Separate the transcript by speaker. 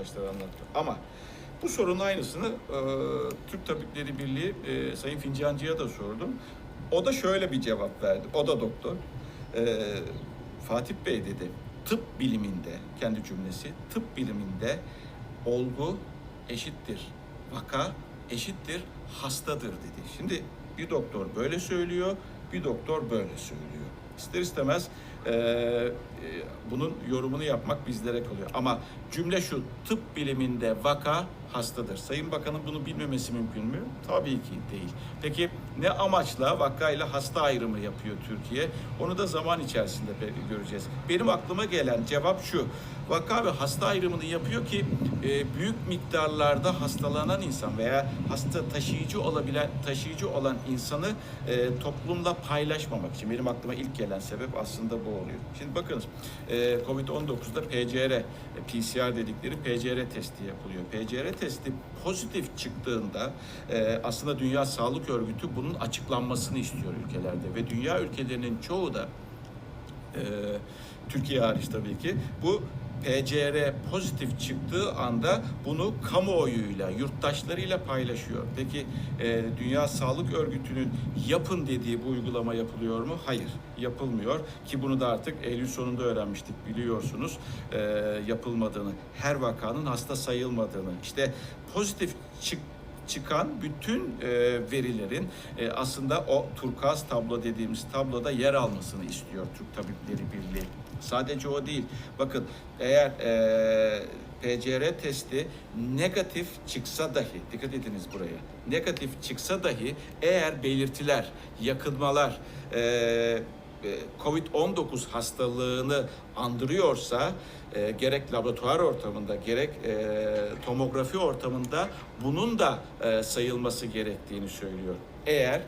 Speaker 1: arkadaşlar anlattı. Ama bu sorunun aynısını e, Türk Tabipleri Birliği e, Sayın Fincancı'ya da sordum. O da şöyle bir cevap verdi. O da doktor. E, Fatih Bey dedi, tıp biliminde, kendi cümlesi, tıp biliminde olgu eşittir, vaka eşittir, hastadır dedi. Şimdi bir doktor böyle söylüyor, bir doktor böyle söylüyor. İster istemez e, e, bunun yorumunu yapmak bizlere kalıyor. Ama cümle şu, tıp biliminde vaka hastadır. Sayın Bakanın bunu bilmemesi mümkün mü? Tabii ki değil. Peki ne amaçla vakayla hasta ayrımı yapıyor Türkiye? Onu da zaman içerisinde göreceğiz. Benim aklıma gelen cevap şu. Vaka ve hasta ayrımını yapıyor ki e, büyük miktarlarda hastalanan insan veya hasta taşıyıcı olabilen taşıyıcı olan insanı e, toplumla paylaşmamak için benim aklıma ilk gelen sebep aslında bu oluyor. Şimdi bakınız e, Covid-19'da PCR, e, PCR dedikleri PCR testi yapılıyor. PCR testi pozitif çıktığında e, aslında Dünya Sağlık Örgütü bunun açıklanmasını istiyor ülkelerde ve dünya ülkelerinin çoğu da Türkiye hariç tabii ki bu PCR pozitif çıktığı anda bunu kamuoyuyla, yurttaşlarıyla paylaşıyor. Peki e, Dünya Sağlık Örgütü'nün yapın dediği bu uygulama yapılıyor mu? Hayır, yapılmıyor ki bunu da artık Eylül sonunda öğrenmiştik biliyorsunuz e, yapılmadığını, her vakanın hasta sayılmadığını. İşte pozitif çık çıkan bütün e, verilerin e, aslında o turkuaz tablo dediğimiz tabloda yer almasını istiyor Türk Tabipleri Birliği. Sadece o değil. Bakın eğer e, PCR testi negatif çıksa dahi, dikkat ediniz buraya, negatif çıksa dahi eğer belirtiler, yakınmalar, e, Covid-19 hastalığını andırıyorsa e, gerek laboratuvar ortamında gerek e, tomografi ortamında bunun da e, sayılması gerektiğini söylüyor. Eğer